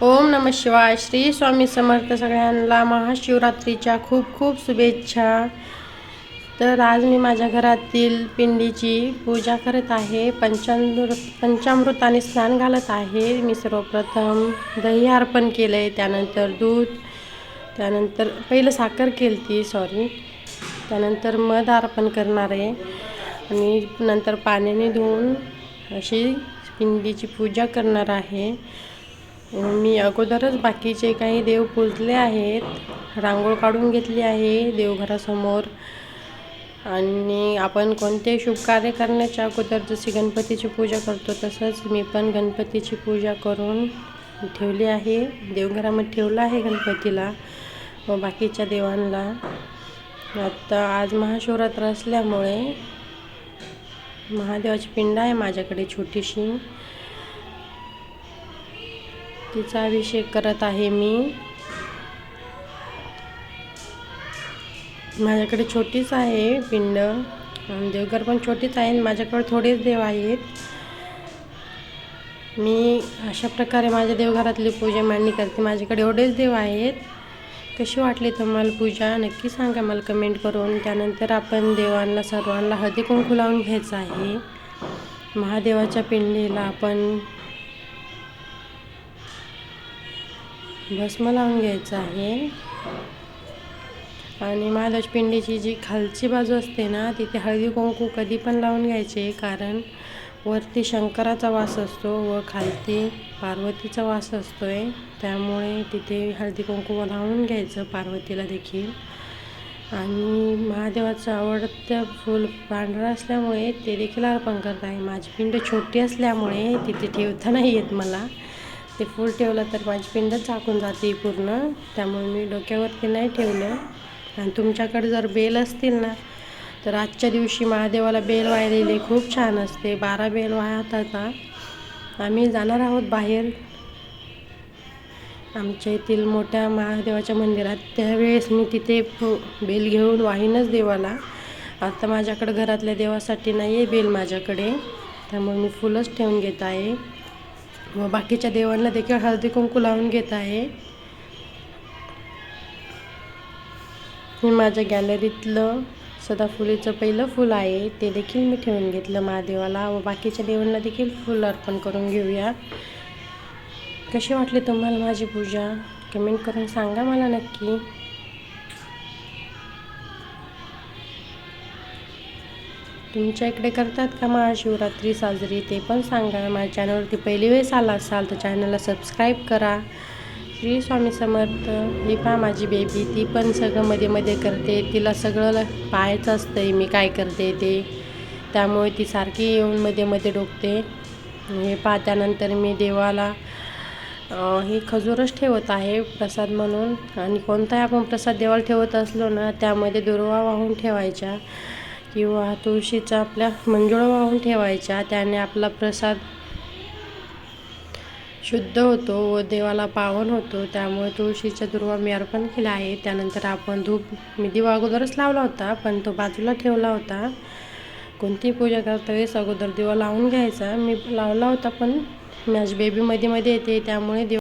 ओम नम शिवाय. श्री स्वामी समर्थ सगळ्यांना महाशिवरात्रीच्या खूप खूप शुभेच्छा. तर आज मी माझ्या घरातील पिंडीची पूजा करत आहे. पंचामृत पंचामृताने स्नान घालत आहे. मी सर्वप्रथम दही अर्पण केलं आहे त्यानंतर दूध त्यानंतर पहिलं साखर केली ती सॉरी त्यानंतर मध अर्पण करणार आहे. आणि नंतर पाण्याने धुवून अशी पिंडीची पूजा करणार आहे. मी अगोदरच बाकीचे काही देव पूजले आहेत रांगोळ काढून घेतली आहे देवघरासमोर. आणि आपण कोणते शुभ कार्य करण्याच्या अगोदर जशी गणपतीची पूजा करतो तसंच मी पण गणपतीची पूजा करून ठेवली आहे. देवघरामध्ये ठेवलं आहे गणपतीला व बाकीच्या देवांना. आता आज महाशिवरात्र असल्यामुळे महादेवाची पिंड आहे माझ्याकडे छोटीशी. तिचा अभिषेक करत आहे मी. माझ्याकडे छोटीच आहे पिंड. देवघर पण छोटीच आहे माझ्याकडे थोडेच देव आहेत. मी अशा प्रकारे माझ्या देवघरातली पूजा मांडणी करते. माझ्याकडे एवढेच देव आहेत. कशी वाटली तुम्हाला पूजा? नक्की सांगा मला कमेंट करून. त्यानंतर आपण देवांना सर्वांना हळदी कुंकू लावून घ्यायचं आहे. महादेवाच्या पिंडीला आपण भस्म लावून घ्यायचं आहे. आणि महादेवाच्या पिंडीची जी खालची बाजू असते ना तिथे हळदी कुंकू कधी पण लावून घ्यायचे कारण वरती शंकराचा वास असतो व खालती पार्वतीचा वास असतो आहे त्यामुळे तिथे हळदी कुंकू लावून घ्यायचं पार्वतीला देखील. आणि महादेवाचं आवडतं फूल पांढरं असल्यामुळे ते देखील अर्पण करत आहे. माझी पिंड छोटी असल्यामुळे तिथे ठेवता नाही येत मला. ते फूल ठेवलं तर माझी पिंड चाकून जाते पूर्ण. त्यामुळे मी डोक्यावरती नाही ठेवलं. आणि तुमच्याकडे जर बेल असतील ना तर आजच्या दिवशी महादेवाला बेल वाहिलेली खूप छान असते. बारा बेल वाहतात आम्ही जाणार आहोत बाहेर. आमच्या येथील मोठ्या महादेवाच्या मंदिरात. त्यावेळेस मी तिथे बेल घेऊन वाहीनच देवाला. आता माझ्याकडे घरातल्या देवासाठी नाही आहे बेल माझ्याकडे. त्यामुळे मी फुलंच ठेवून घेत आहे. व बाकीच्या देवांना देखील हळदी कुंकू लावून घेत आहे. हे माझ्या गॅलरीतलं सदाफुलीचं पहिलं फूल आहे ते देखील मी ठेवून घेतलं महादेवाला. व बाकीच्या देवांना देखील फुल अर्पण करून घेऊया. कशी वाटली तुम्हाला माझी पूजा? कमेंट करून सांगा मला नक्की. तुमच्या इकडे करतात का महाशिवरात्री साजरी? ते पण सांगा. माझ्या चॅनलवरती पहिली वेळेस आला असाल तर चॅनलला सबस्क्राईब करा. श्री स्वामी समर्थ. ही पहा माझी बेबी ती पण सगळं मध्ये मध्ये करते. तिला सगळं पाहायचं असतं मी काय करते ते. त्यामुळे ती सारखी येऊन मध्ये मध्ये डोकते. हे पहा त्यानंतर मी देवाला हे खजूरच ठेवत आहे प्रसाद म्हणून. आणि कोणताही आपण प्रसाद देवाला ठेवत असलो ना त्यामध्ये दुर्वा वाहून ठेवायच्या. किंवा तुळशीचा आपल्या मंजुळा वाहून ठेवायच्या त्याने आपला प्रसाद शुद्ध होतो व देवाला पावन होतो. त्यामुळे तुळशीच्या दुर्वा मी अर्पण केला आहे त्यानंतर आपण धूप मी दिवा अगोदरच लावला होता पण तो बाजूला ठेवला होता. कोणती पूजा करता वेळेस अगोदर दिवा लावून घ्यायचा. मी लावला होता पण माझी बेबी मध्ये मध्ये येते त्यामुळे दिवा